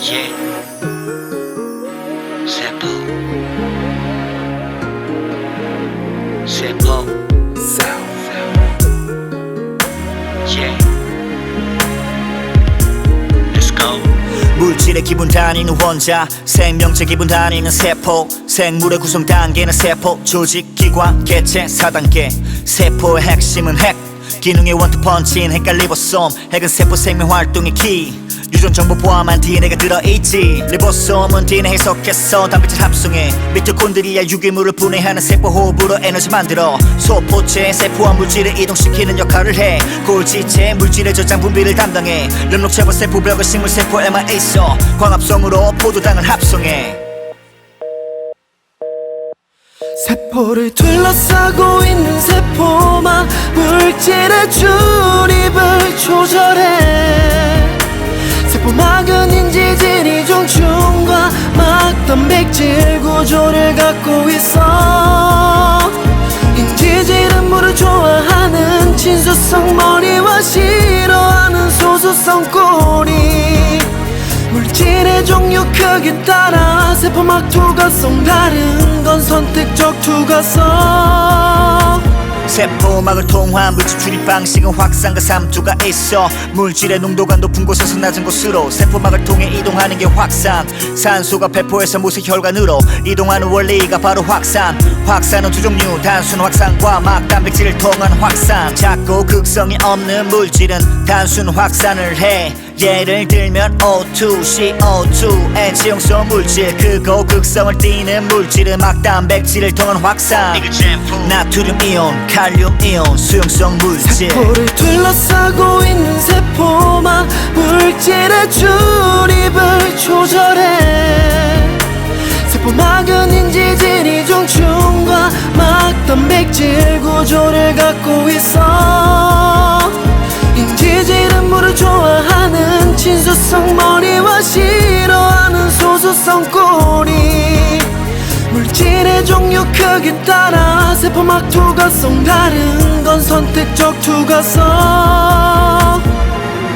Yeah. 세포. 세포. Yeah. Let's go. 물질의 기분 단위는 원자 생명체 기분 단위는 세포 생물의 구성 단계는 세포 조직 기관 개체 4단계 세포의 핵심은 핵 기능의 원투펀치인 리보솜 핵은 세포 생명 활동의 키. 유전 정보 포함한 DNA가 들어있지. 리보솜은 DNA 해석해서 단백질 합성해. 미토콘드리아 유기물을 분해하는 세포 호흡으로 에너지 만들어 소포체 세포와 물질을 이동시키는 역할을 해. 골지체 물질의 저장 분비를 담당해. 름록체와 세포벽은 식물 세포 에만 있어 광합성으로 포도당을 합성해. 세포를 둘러싸고 있는 세포막 물질의 출입을 조절해. 세포막은 인지질 이 중충과 막 단백질 구조를 갖고 있어. 인지질은 물을 좋아하는 친수성 머리와 싫어하는 소수성 꼬리. 물질의 종류 크기 따라 세포막 투과성 다른 건 선택적 투과성 세포막을 통한 물질 출입 방식은 확산과 삼투가 있어. 물질의 농도가 높은 곳에서 낮은 곳으로 세포막을 통해 이동하는 게 확산. 산소가 배포해서 모세 혈관으로 이동하는 원리가 바로 확산. 확산은 두 종류 단순 확산과 막 단백질을 통한 확산. 작고 극성이 없는 물질은 단순 확산을 해 예를 들면 O2, CO2, H용소 물질 크고 극성을 띠는 물질은 막 단백질을 통한 확산. 나트륨 이온, 칼륨 이온, 수용성 물질. 세포를 둘러싸고 있는 세포막 물질의 출입을 조절해. 세포막은 인지질 이 중충과 막 단백질 구조를 갖고 있어 친수성 머리와 싫어하는 소수성 꼬리. 물질의 종류 크기 따라 세포막 투과성 다른 건 선택적 투과성.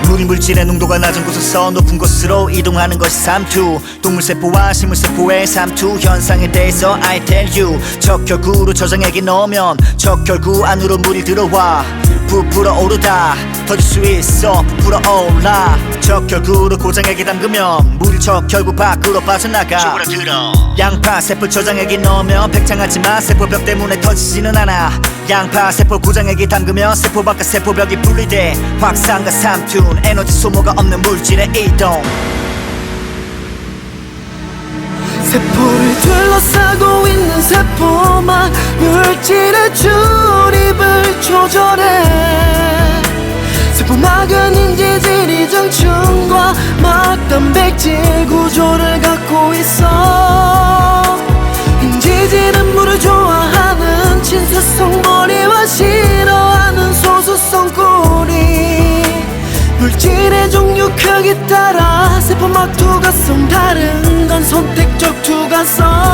물이 물질의 농도가 낮은 곳에서 높은 곳으로 이동하는 것이 삼투. 동물세포와 식물세포의 삼투 현상에 대해서 I tell you. 척혈구로 저장액이 넣으면 척혈구 안으로 물이 들어와 부풀어 오르다. 터질 수 있어 부풀어 올라. 척혈구로 고장액이 담그면 물이 척혈구 밖으로 빠져나가. 양파 세포 저장액이 넣으면 팽창하지만 세포벽 때문에 터지지는 않아. 양파 세포 고장액이 담그면 세포 밖과 세포벽이 분리돼. 확산과 삼툰 에너지 소모가 없는 물질의 이동. 세포를 둘러싸고 있는 세포막 물질의 출입을 조절해. 세포막은 인지질 이중충과 막 단백질 구조를 갖고 있어. 인지질은 물을 좋아하는 친수성 머리와 싫어하는 소수성 꼬리. 물질의 종류 크기 따라 세포막 투과성 다른 건 선택적 투과성